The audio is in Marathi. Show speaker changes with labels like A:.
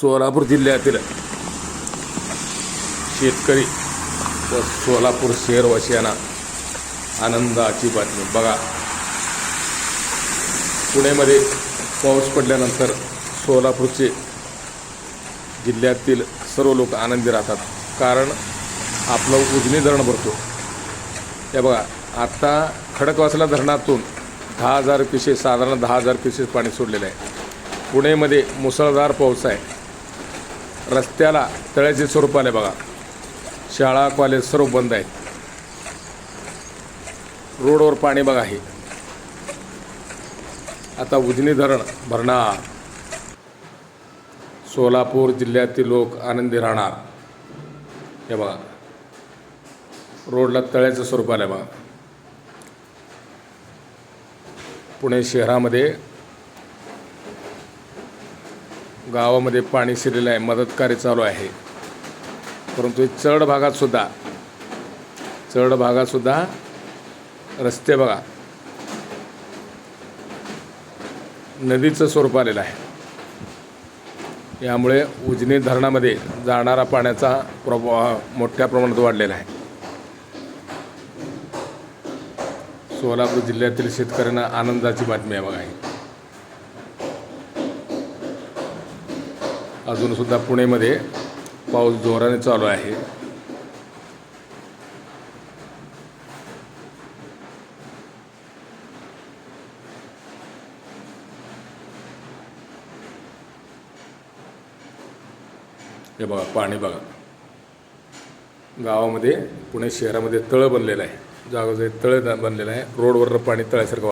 A: सोलापूर जिल्ह्यातील शेतकरी व सोलापूर शहरवासियांना आनंदाची बातमी. बघा पुण्यामध्ये पाऊस पडल्यानंतर सोलापूरचे जिल्ह्यातील सर्व लोक आनंदी राहतात. कारण आपलं उजनी धरण भरतो. हे बघा आत्ता खडकवासला धरणातून दहा हजार क्युसेस साधारण दहा हजार क्युसेस पाणी सोडलेलं आहे. पुणेमध्ये मुसळधार पाऊस आहे. रस्त्याला तळ्याचे स्वरूप आले बघा. शाळा कॉलेज सर्व बंद आहेत. रोडवर पाणी बघा आहे आता उजनी धरण भरणार. सोलापूर जिल्ह्यातील लोक आनंदी राहणार. हे बघा. रोडला तळ्याचं स्वरूप आलं बघा. पुणे शहरामध्ये गावामध्ये पाणी शिरलेलं आहे मदत कार्य चालू आहे. परंतु चढ भागातसुद्धा चढ भागातसुद्धा रस्ते बघा. नदीचं स्वरूप आलेलं आहे. यामुळे उजनी धरणामध्ये जाणारा पाण्याचा प्रभाव मोठ्या प्रमाणात वाढलेला आहे. सोलापूर जिल्ह्यातील शेतकऱ्यांना आनंदाची बातमी आहे बघा अजूनसुद्धा अजून सुद्धा पुणेमध्ये पाऊस जोराने चालू आहे. हे बघा पाणी बघा. गावामध्ये पुणे शहरामध्ये तळं बनलेलं आहे. जागोजागी तळं बनलेलं आहे. रोडवर पाणी तळ्यासारखं